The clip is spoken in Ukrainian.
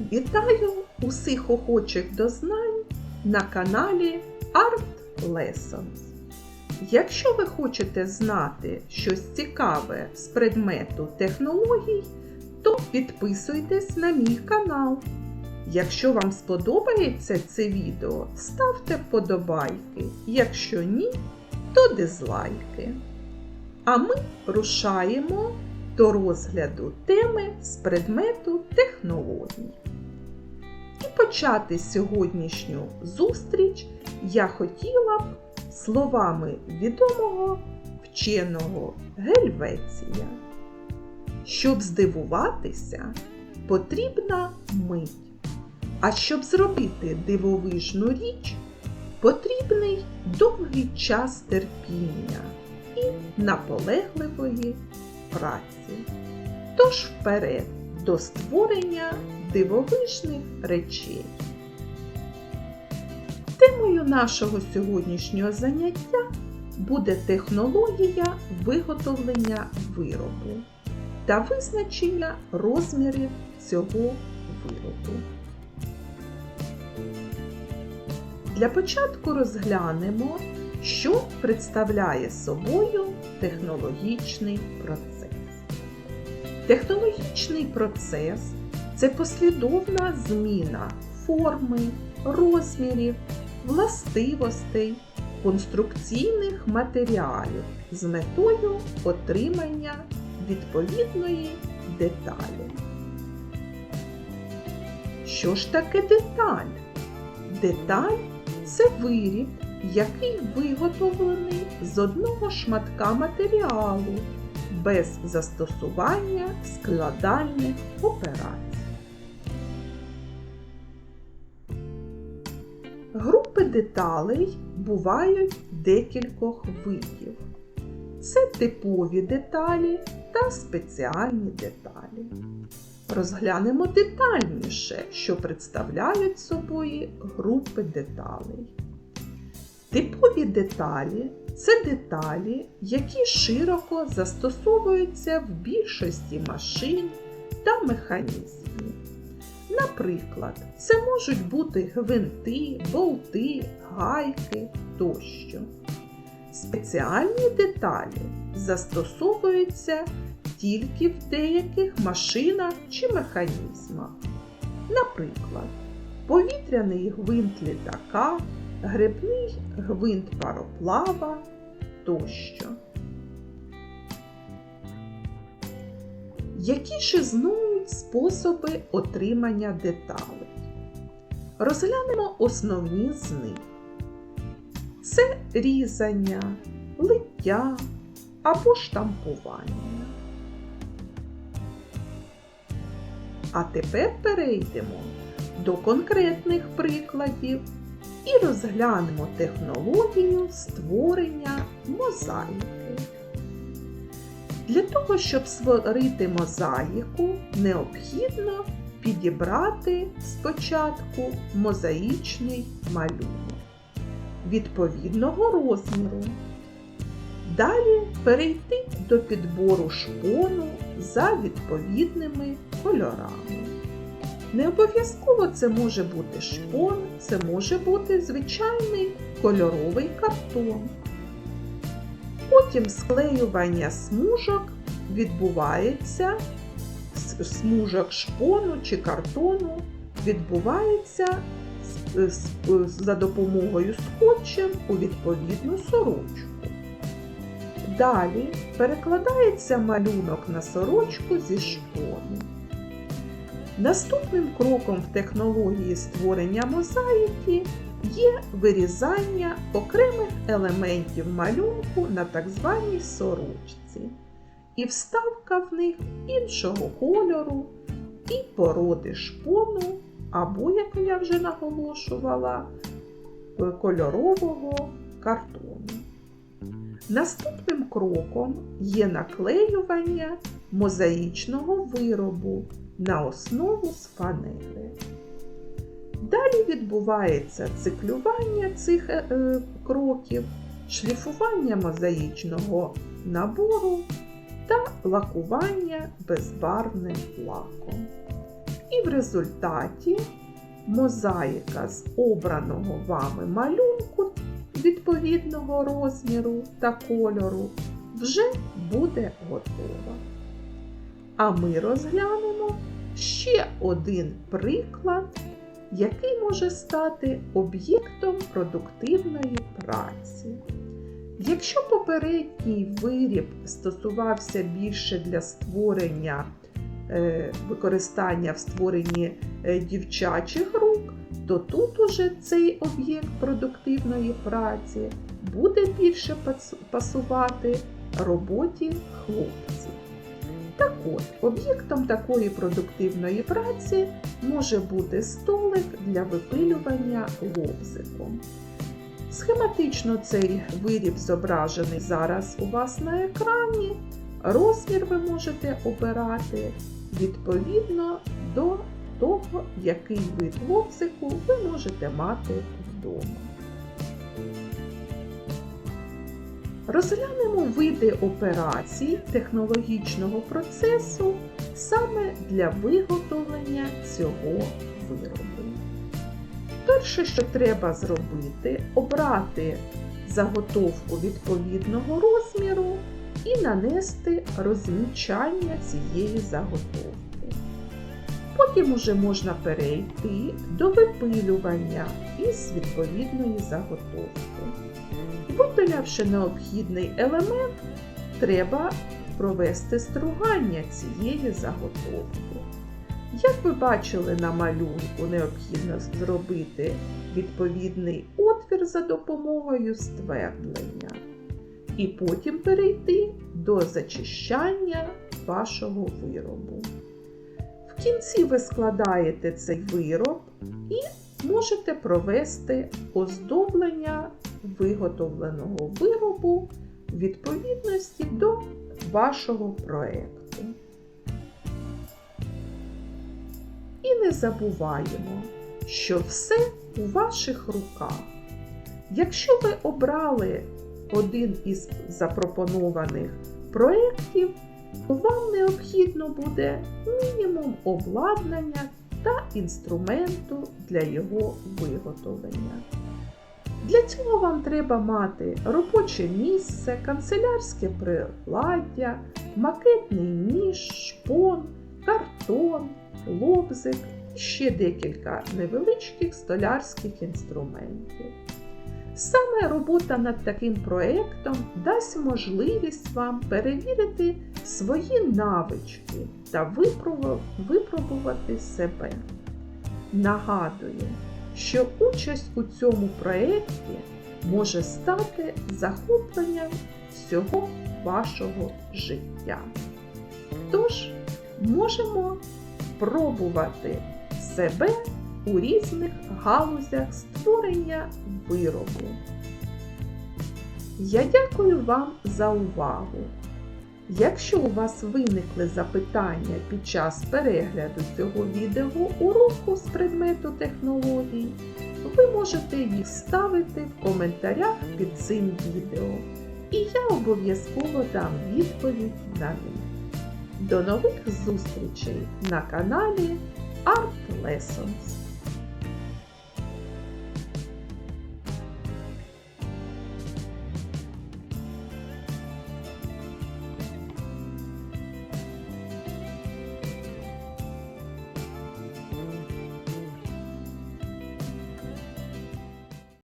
Вітаю усіх охочих до знань на каналі Art Lessons. Якщо ви хочете знати щось цікаве з предмету технологій, то підписуйтесь на мій канал. Якщо вам сподобається це відео, ставте вподобайки. Якщо ні, то дизлайки. А ми рушаємо до розгляду теми з предмету технологій. І почати сьогоднішню зустріч я хотіла б словами відомого вченого Гельвеція. Щоб здивуватися, потрібна мить. А щоб зробити дивовижну річ, потрібний довгий час терпіння і наполегливої праці. Тож вперед до створення дивовижних речей. Темою нашого сьогоднішнього заняття буде технологія виготовлення виробу та визначення розмірів цього виробу. Для початку розглянемо, що представляє собою технологічний процес. Технологічний процес це послідовна зміна форми, розмірів, властивостей, конструкційних матеріалів з метою отримання відповідної деталі. Що ж таке деталь? Деталь це виріб, який виготовлений з одного шматка матеріалу без застосування складальних операцій. Групи деталей бувають декількох видів. Це типові деталі та спеціальні деталі. Розглянемо детальніше, що представляють собою групи деталей. Типові деталі це деталі, які широко застосовуються в більшості машин та механізмів. Наприклад, це можуть бути гвинти, болти, гайки тощо. Спеціальні деталі застосовуються тільки в деяких машинах чи механізмах. Наприклад, повітряний гвинт літака, грибний гвинт пароплава тощо. Які ж існують способи отримання деталей? Розглянемо основні з них. Це різання, лиття або штампування. А тепер перейдемо до конкретних прикладів і розглянемо технологію створення мозаїки. Для того, щоб створити мозаїку, необхідно підібрати спочатку мозаїчний малюнок відповідного розміру. Далі перейти до підбору шпону за відповідними кольорами. Не обов'язково це може бути шпон, це може бути звичайний кольоровий картон. Потім склеювання смужок відбувається, смужок шпону чи картону відбувається за допомогою скотчем у відповідну сорочку. Далі перекладається малюнок на сорочку зі шпону. Наступним кроком в технології створення мозаїки є вирізання окремих елементів малюнку на так званій сорочці і вставка в них іншого кольору і породи шпону, або, як я вже наголошувала, кольорового картону. Наступним кроком є наклеювання мозаїчного виробу на основу з фанери. Далі відбувається циклювання цих е, е, кроків, шліфування мозаїчного набору та лакування безбарвним лаком. І в результаті мозаїка з обраного вами малюнку відповідного розміру та кольору вже буде готова. А ми розглянемо ще один приклад, який може стати об'єктом продуктивної праці. Якщо попередній виріб стосувався більше для створення е, використання в створенні е, дівчачих рук, то тут уже цей об'єкт продуктивної праці буде більше пасувати роботі хлопців. Так от, об'єктом такої продуктивної праці може бути столик для випилювання лобзиком. Схематично цей виріб зображений зараз у вас на екрані. Розмір ви можете обирати відповідно до того, який вид лобзику ви можете мати вдома. Розглянемо види операцій технологічного процесу саме для виготовлення цього виробу. Перше, що треба зробити, обрати заготовку відповідного розміру і нанести розмічання цієї заготовки. Потім уже можна перейти до випилювання із відповідної заготовки. Випилявши необхідний елемент, треба провести стругання цієї заготовки. Як ви бачили на малюнку, необхідно зробити відповідний отвір за допомогою ствердлення. І потім перейти до зачищання вашого виробу. В кінці ви складаєте цей вироб і можете провести оздоблення виготовленого виробу відповідності до вашого проєкту. І не забуваємо, що все у ваших руках. Якщо ви обрали один із запропонованих проєктів, вам необхідно буде мінімум обладнання та інструменту для його виготовлення. Для цього вам треба мати робоче місце, канцелярське приладдя, макетний ніж, шпон, картон, лобзик і ще декілька невеличких столярських інструментів. Саме робота над таким проєктом дасть можливість вам перевірити свої навички та випробувати себе. Нагадую, що участь у цьому проєкті може стати захопленням всього вашого життя. Тож можемо пробувати себе у різних галузях створення виробу. Я дякую вам за увагу. Якщо у вас виникли запитання під час перегляду цього відео уроку з предмету технологій, ви можете їх ставити в коментарях під цим відео, і я обов'язково дам відповідь на них. До нових зустрічей на каналі Art Lessons!